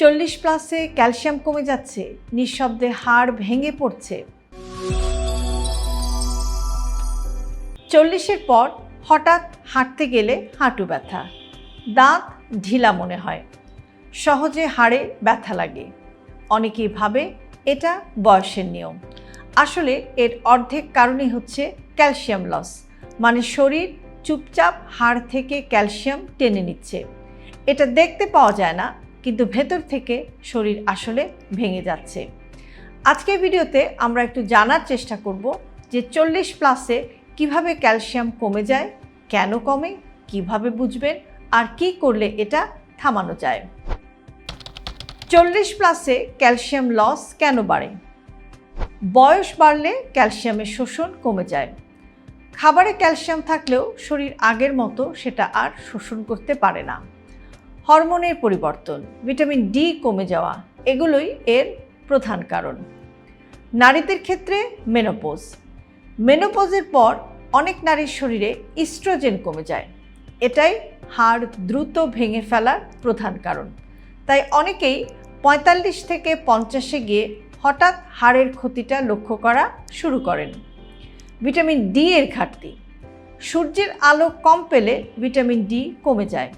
চল্লিশ প্লাসে ক্যালসিয়াম কমে যাচ্ছে, নিঃশব্দে হাড় ভেঙে পড়ছে। চল্লিশের পর হঠাৎ হাঁটতে গেলে হাঁটু ব্যথা, দাঁত ঢিলা মনে হয়, সহজে হাড়ে ব্যথা লাগে। অনেকেই ভাবে এটা বয়সের নিয়ম। আসলে এর অর্ধেক কারণই হচ্ছে ক্যালসিয়াম লস মানে শরীর চুপচাপ হাড় থেকে ক্যালসিয়াম টেনে নিচ্ছে। এটা দেখতে পাওয়া যায় না কিন্তু ভেতর থেকে শরীর আসলে ভেঙে যাচ্ছে। আজকের ভিডিওতে আমরা একটু জানার চেষ্টা করব যে চল্লিশ প্লাসে কীভাবে ক্যালসিয়াম কমে যায়, কেন কমে, কীভাবে বুঝবেন, আর কি করলে এটা থামানো যায়। চল্লিশ প্লাসে ক্যালসিয়াম লস কেন বাড়ে? বয়স বাড়লে ক্যালসিয়ামের শোষণ কমে যায়। খাবারে ক্যালসিয়াম থাকলেও শরীর আগের মতো সেটা আর শোষণ করতে পারে না। হরমোনের পরিবর্তন, ভিটামিন ডি কমে যাওয়া, এগুলোই এর প্রধান কারণ। নারীদের ক্ষেত্রে মেনোপোজ মেনোপোজের পর অনেক নারীর শরীরে ইস্ট্রোজেন কমে যায়। এটাই হাড় দ্রুত ভেঙে ফেলার প্রধান কারণ। তাই অনেকেই পঁয়তাল্লিশ থেকে পঞ্চাশে গিয়ে হঠাৎ হাড়ের ক্ষতিটা লক্ষ্য করা শুরু করেন। ভিটামিন ডি এর ঘাটতি। সূর্যের আলো কম পেলে ভিটামিন ডি কমে যায়।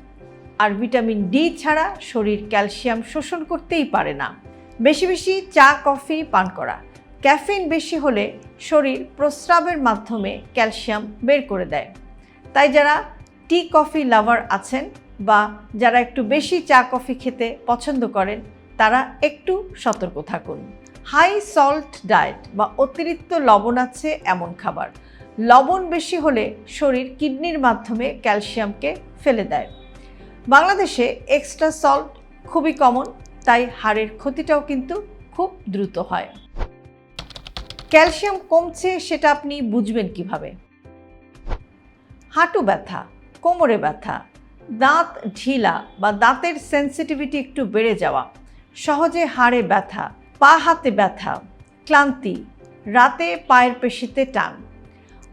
আর ভিটামিন ডি ছাড়া শরীর ক্যালসিয়াম শোষণ করতেই পারে না। বেশি বেশি চা, কফি, পান করা। ক্যাফিন বেশি হলে শরীর প্রস্রাবের মাধ্যমে ক্যালসিয়াম বের করে দেয়। তাই যারা টি, কফি লাভার আছেন বা যারা একটু বেশি চা, কফি খেতে পছন্দ করেন, তারা একটু সতর্ক থাকুন। হাই সল্ট ডায়েট বা অতিরিক্ত লবণ আছে এমন খাবার। লবণ বেশি হলে শরীর কিডনির মাধ্যমে ক্যালসিয়ামকে ফেলে দেয়। বাংলাদেশে এক্সট্রা সল্ট খুবই কমন তাই হাড়ের ক্ষতিটাও কিন্তু খুব দ্রুত হয়। ক্যালসিয়াম কমছে সেটা আপনি বুঝবেন কীভাবে? হাঁটু ব্যথা, কোমরে ব্যথা, দাঁত ঢিলা বা দাঁতের সেন্সিটিভিটি একটু বেড়ে যাওয়া, সহজে হাড়ে ব্যথা, পা হাতে ব্যথা, ক্লান্তি, রাতে পায়ের পেশিতে টান।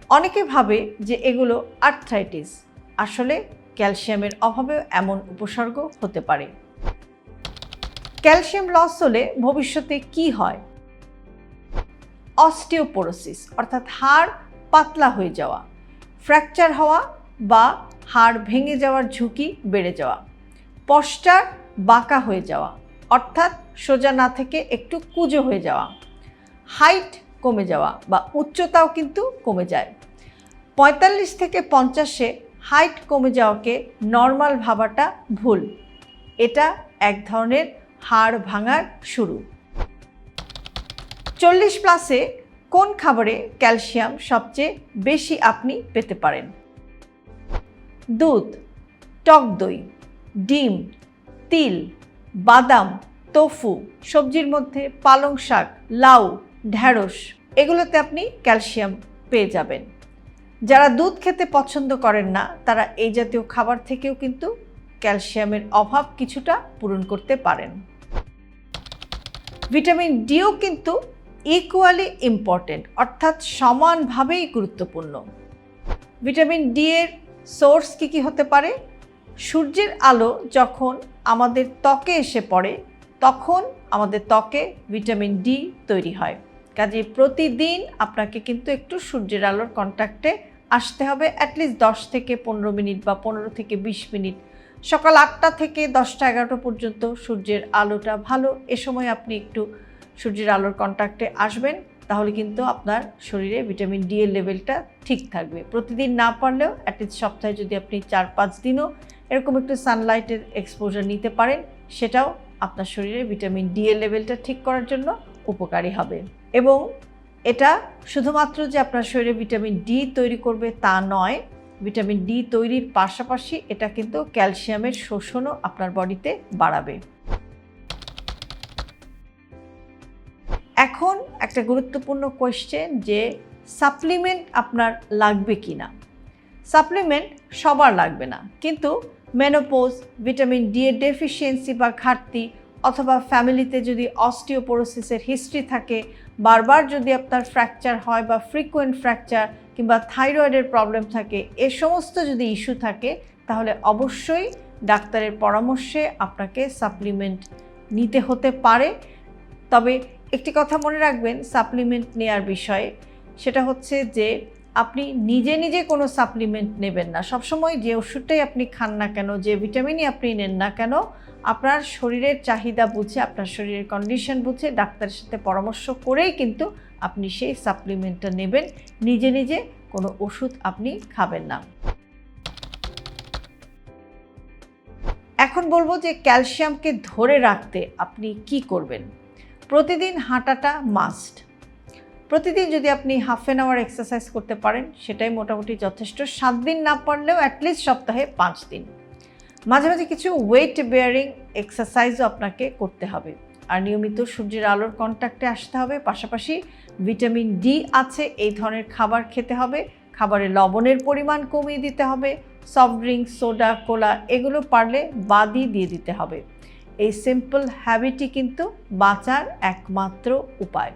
অনেকে ভাবে যে এগুলো আর্থ্রাইটিস আসলে ক্যালসিয়ামের অভাবেও এমন উপসর্গ হতে পারে। ক্যালসিয়াম লস হলে ভবিষ্যতে কি হয়? অস্টিওপোরোসিস, অর্থাৎ হাড় পাতলা হয়ে যাওয়া, ফ্র্যাকচার হওয়া বা হাড় ভেঙে যাওয়ার ঝুঁকি বেড়ে যাওয়া, পশ্চার বাঁকা হয়ে যাওয়া, অর্থাৎ সোজা না থেকে একটু কুজো হয়ে যাওয়া, হাইট কমে যাওয়া বা উচ্চতাও কিন্তু কমে যায়। পঁয়তাল্লিশ থেকে পঞ্চাশে হাইট কমে যাওয়াকে নর্মাল ভাবাটা ভুল। এটা এক ধরনের হাড় ভাঙার শুরু। চল্লিশ প্লাসে কোন খাবারে ক্যালসিয়াম সবচেয়ে বেশি আপনি পেতে পারেন? দুধ, টক দই, ডিম, তিল, বাদাম তোফু সবজির মধ্যে পালং শাক, লাউ, ঢ্যাঁড়স, এগুলোতে আপনি ক্যালসিয়াম পেয়ে যাবেন। যারা দুধ খেতে পছন্দ করেন না, তারা এই জাতীয় খাবার থেকেও কিন্তু ক্যালসিয়ামের অভাব কিছুটা পূরণ করতে পারেন। ভিটামিন ডিও কিন্তু ইকুয়ালি ইম্পর্টেন্ট অর্থাৎ সমানভাবেই গুরুত্বপূর্ণ। ভিটামিন ডি এর সোর্স কী কী হতে পারে? সূর্যের আলো যখন আমাদের ত্বকে এসে পড়ে, তখন আমাদের ত্বকে ভিটামিন ডি তৈরি হয়। কাজে প্রতিদিন আপনাকে কিন্তু একটু সূর্যের আলোর কন্ট্যাক্টে আসতে হবে অ্যাটলিস্ট দশ থেকে পনেরো মিনিট বা পনেরো থেকে বিশ মিনিট। সকাল আটটা থেকে দশটা এগারোটা পর্যন্ত সূর্যের আলোটা ভালো। এ সময় আপনি একটু সূর্যের আলোর কন্ট্যাক্টে আসবেন, তাহলে কিন্তু আপনার শরীরে ভিটামিন ডি এর লেভেলটা ঠিক থাকবে। প্রতিদিন না পারলেও অ্যাটলিস্ট সপ্তাহে যদি আপনি চার পাঁচ দিনও এরকম একটু সানলাইটের এক্সপোজার নিতে পারেন, সেটাও আপনার শরীরে ভিটামিন ডি এর লেভেলটা ঠিক করার জন্য উপকারী হবে। এবং এটা শুধুমাত্র যে আপনার শরীরে ভিটামিন ডি তৈরি করবে তা নয়, ভিটামিন ডি তৈরির পাশাপাশি এটা কিন্তু ক্যালসিয়ামের শোষণও আপনার বডিতে বাড়াবে। এখন একটা গুরুত্বপূর্ণ কোয়েশ্চেন যে সাপ্লিমেন্ট আপনার লাগবে কি না সাপ্লিমেন্ট সবার লাগবে না, কিন্তু মেনোপোজ ভিটামিন ডি এর ডেফিসিয়েন্সি বা ঘাটতি অথবা ফ্যামিলিতে যদি অস্টিওপোরোসিসের হিস্ট্রি থাকে, বারবার যদি আপনার ফ্র্যাকচার হয় বা ফ্রিকুয়েন্ট ফ্র্যাকচার কিংবা থাইরয়েডের প্রবলেম থাকে, এ সমস্ত যদি ইস্যু থাকে, তাহলে অবশ্যই ডাক্তারের পরামর্শে আপনাকে সাপ্লিমেন্ট নিতে হতে পারে। তবে একটি কথা মনে রাখবেন সাপ্লিমেন্ট নেয়ার বিষয়ে, সেটা হচ্ছে যে আপনি নিজে নিজে কোনো সাপ্লিমেন্ট নেবেন না। সবসময় যে ওষুধটাই আপনি খান না কেন, যে ভিটামিনই আপনি নেন না কেন, আপনার শরীরের চাহিদা বুঝে, আপনার শরীরের কন্ডিশন বুঝে, ডাক্তারের সাথে পরামর্শ করেই কিন্তু আপনি সেই সাপ্লিমেন্টটা নেবেন। নিজে নিজে কোনো ওষুধ আপনি খাবেন না। এখন বলব যে ক্যালসিয়ামকে ধরে রাখতে আপনি কি করবেন। প্রতিদিন হাঁটাটা মাস্ট প্রতিদিন যদি আপনি হাফ অ্যান আওয়ার এক্সারসাইজ করতে পারেন, সেটাই মোটামুটি যথেষ্ট। সাত দিন না পারলেও অ্যাটলিস্ট সপ্তাহে পাঁচ দিন। মাঝে মাঝে কিছু ওয়েট বেয়ারিং এক্সারসাইজও আপনাকে করতে হবে। আর নিয়মিত সূর্যের আলোর কন্ট্যাক্টে আসতে হবে। পাশাপাশি ভিটামিন ডি আছে, এই ধরনের খাবার খেতে হবে। খাবারে লবণের পরিমাণ কমিয়ে দিতে হবে। সফট ড্রিঙ্ক সোডা কোলা এগুলো পারলে বাদই দিয়ে দিতে হবে। এই সিম্পল হ্যাবিটই কিন্তু বাঁচার একমাত্র উপায়।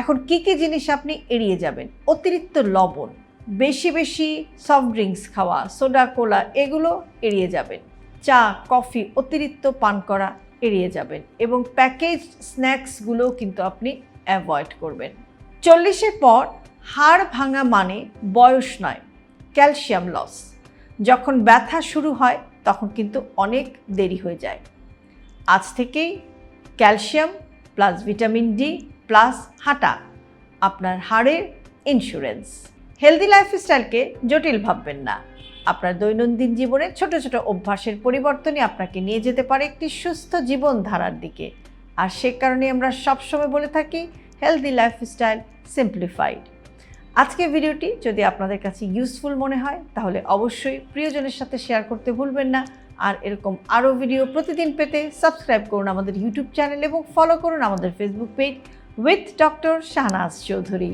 এখন কি কি জিনিস আপনি এড়িয়ে যাবেন? অতিরিক্ত লবণ, বেশি বেশি সফট ড্রিঙ্কস খাওয়া সোডা কোলা এগুলো এড়িয়ে যাবেন। চা, কফি অতিরিক্ত পান করা এড়িয়ে যাবেন এবং প্যাকেজ স্ন্যাক্সগুলোও কিন্তু আপনি অ্যাভয়েড করবেন। চল্লিশের পর, হাড় ভাঙা মানে বয়স নয় ক্যালসিয়াম লস যখন ব্যথা শুরু হয়, তখন কিন্তু অনেক দেরি হয়ে যায়। আজ থেকেই calcium plus vitamin D plus হাঁটা, আপনার হাড়ের ইন্স্যুরেন্স হেলদি লাইফস্টাইলকে জটিল ভাববেন না। আপনার দৈনন্দিন জীবনে ছোট ছোট অভ্যাসের পরিবর্তনই আপনাকে নিয়ে যেতে পারে একটি সুস্থ জীবনধারার দিকে। আর সে কারণে আমরা সবসময় বলে থাকি হেলদি লাইফস্টাইল সিম্পলিফাইড আজকে ভিডিওটি যদি আপনাদের কাছে ইউজফুল মনে হয়, তাহলে অবশ্যই প্রিয়জনের সাথে শেয়ার করতে ভুলবেন না। আর এরকম আরও ভিডিও প্রতিদিন পেতে সাবস্ক্রাইব করুন আমাদের ইউটিউব চ্যানেল এবং ফলো করুন আমাদের Facebook page with doctor Shahnaz Chowdhury